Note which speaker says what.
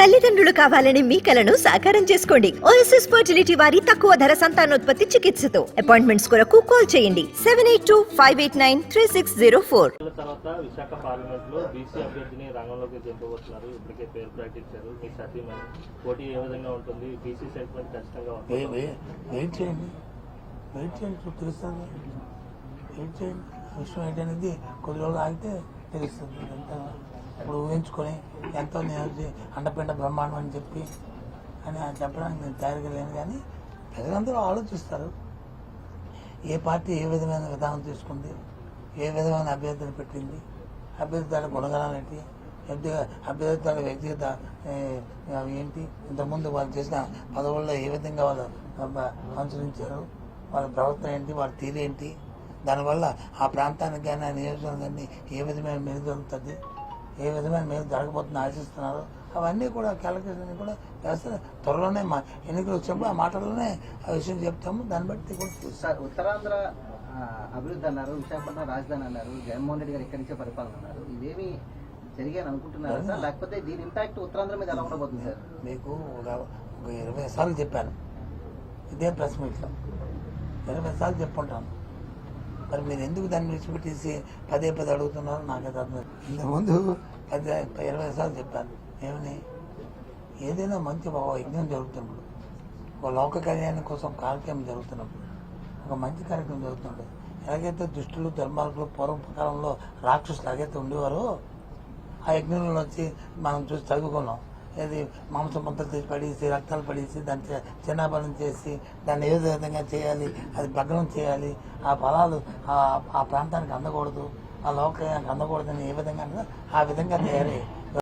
Speaker 1: తల్లిదండ్రులు కావాలని మీ కలను సాకారం చేసుకోండి. ఓఎస్ఎస్ ఫర్టిలిటీ వారి తక్కువ ధర సంతానోత్పత్తి చికిత్సతో. అపాయింట్మెంట్స్ కొరకు కాల్ చేయండి. Seven eight two five eight nine three six zero four
Speaker 2: తర్వాత విశాఖ పార్లమెంట్లో బీసీ అభ్యర్థిని రంగంలోకి దింపబోతున్నారు ఇప్పటికే పేరు ప్రకటించారు. మీ సతీమణి పోటీ ఏ విధంగా ఉంటుంది? బీసీ సెగ్మెంట్ ఖచ్చితంగా ఉంటుంది.
Speaker 3: వెయిట్ చేయండి? వెయిట్ చేయండి? తెలుస్తుంది. వెయిట్ చేయండి? విషయం ఏంటనేది కొద్ది రోజులు ఆగితే తెలుస్తుంది. ఎంత ఇప్పుడు ఊహించుకొని ఎంతో నేను అండపిండ బ్రహ్మాండం అని చెప్పి అని చెప్పడానికి నేను తయారుగా లేను కానీ ప్రజలందరూ ఆలోచిస్తారు. ఏ పార్టీ ఏ విధమైన విధానం తీసుకుంది ఏ విధమైన అభ్యర్థిని పెట్టింది అభ్యర్థుల గుణగణాలు ఏంటి అభ్యర్థుల అభ్యర్థి వ్యక్తిగత ఏంటి ఇంతకుముందు వాళ్ళు చేసిన పదవుల్లో ఏ విధంగా వాళ్ళు అనుసరించారు వాళ్ళ ప్రవర్తన ఏంటి వాళ్ళ తీరేంటి దానివల్ల ఆ ప్రాంతానికి కానీ ఆ నియోజకవర్గాన్ని ఏ విధమైన మేలు జరుగుతుంది ఏ విధమైన మేలు జరగబోతుందని ఆశిస్తున్నారు. అవన్నీ కూడా క్యాలిక్యులేషన్ కూడా చేస్తే త్వరలోనే మా ఎన్నికలు వచ్చినప్పుడు ఆ మాటల్లోనే ఆ విషయం చెప్తాము. దాన్ని బట్టి
Speaker 4: ఉత్తరాంధ్ర అభివృద్ధి అన్నారు విశాఖపట్నం రాజధాని అన్నారు జగన్మోహన్ రెడ్డి గారు ఇక్కడి నుంచే పరిపాలన అన్నారు. ఇవేమి జరిగాయని అనుకుంటున్నారా సార్? లేకపోతే దీని ఇంపాక్ట్ ఉత్తరాంధ్ర మీద ఎలా ఉండబోతుంది సార్?
Speaker 3: మీకు ఒక ఇరవై సార్లు చెప్పాను. ఇదే ప్రెస్ మీట్లో. ఇరవై సార్లు చెప్పుంటాను. మరి మీరు ఎందుకు దాన్ని విడిచిపెట్టేసి పదే పదే అడుగుతున్నారు? నాకైతే అర్థం. ఇంతకుముందు పదే ఇరవై సార్లు చెప్పాను. ఏమని? ఏదైనా మంచి ఒక యజ్ఞం జరుగుతున్నప్పుడు ఒక లోక కళ్యాణం కోసం కార్యక్రమం జరుగుతున్నప్పుడు ఒక మంచి కార్యక్రమం జరుగుతుంటుంది ఎలాగైతే దుష్టులు దుర్మార్గులు పూర్వం కాలంలో రాక్షసులు ఎలాగైతే ఉండేవారో ఆ యజ్ఞంలో వచ్చి మనం చూసి చదువుకున్నాం. ఏది మాంసం ముద్దలు తీసి పడేసి రక్తాలు పడేసి దాన్ని చి- చిన్నాభరణం చేసి దాన్ని ఏ విధంగా చేయాలి అది భగ్నం చేయాలి ఆ ఫలాలు ఆ ఆ ప్రాంతానికి అందకూడదు ఆ లోకానికి అందకూడదని ఏ విధంగా అన్నదో ఆ విధంగా తయారయ్యాయి.